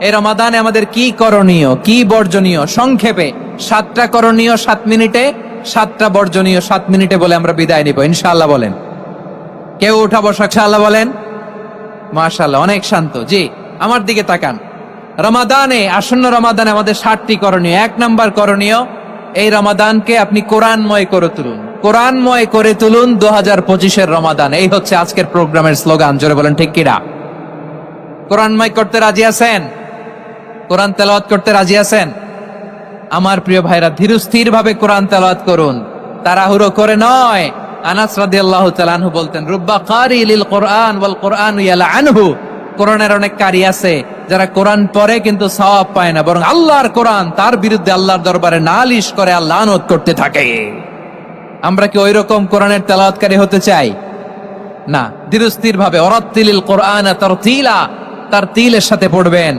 এই রমাদানে আমাদের কি করণীয়, কি বর্জনীয়? সংক্ষেপে, সাতটা করণীয় সাত মিনিটে, সাতটা বর্জনীয় সাত মিনিটে বলে আমরা বিদায় নিব ইনশাল্লাহ বলেন। কেউ উঠা বসা, ইনশাআল্লাহ বলেন? মাশাআল্লাহ, অনেক শান্ত। জি, আমার দিকে তাকান। রমাদানে, আসন্ন রমাদানে আমাদের ষাটটি করণীয়। এক নাম্বার করণীয়, এই রমাদানকে আপনি কোরআনময় করে তুলুন। কোরআনময় করে তুলুন দু হাজার পঁচিশের রমাদান। এই হচ্ছে আজকের প্রোগ্রামের স্লোগান, জোরে বলেন, ঠিক কিরা কোরআনময় করতে রাজি আছেন? কোরআন তেলাওয়াত করতে রাজি আছেন? আমার প্রিয় ভাইরা ধীরস্থির ভাবে কোরআন তেলাওয়াত করুন। তাড়াহুড়ো করে নয়। আনাস রাদিয়াল্লাহু তাআলা আনহু বলতেন, রুব্বা কারি লিল কোরআন ওয়াল কোরআন ইয়ালা আনহু। কোরআনের অনেক কারি আছে, যারা কোরআন পড়ে কিন্তু সওয়াব পায় না, বরং আল্লাহর কোরআন, তার বিরুদ্ধে আল্লাহর দরবারে নালিশ করে আল্লাহ আনত করতে থাকে। আমরা কি ওইরকম কোরআনের তেলাওয়াতকারী হতে চাই? না ধীরস্থির ভাবে অরত্তিলিল কোরআন তারতিলা। তার তিলের সাথে পড়বেন।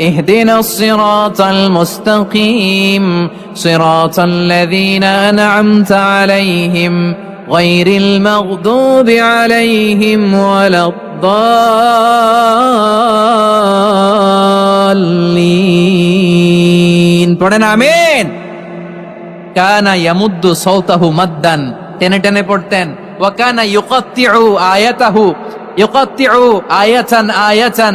اهدنا الصراط المستقيم صراط الذين أنعمت عليهم غير المغضوب عليهم ولا الضالين পড়েন আমিন কানা ইয়ামুদ্দু সৌতাহু মাদ্দান টেনে টেনে পড়তেন ওয়া কানা ইউকাত্তিউ আয়াতাহু ইউকাত্তিউ আয়াতান আয়াতান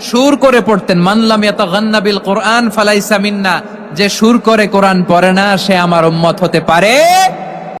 সুর করে পড়তেন মানলাম এত গান্নাবিল কোরআন ফালাইসা মিন্না যে সুর করে কোরআন পড়ে না, সে আমার উম্মত হতে পারে।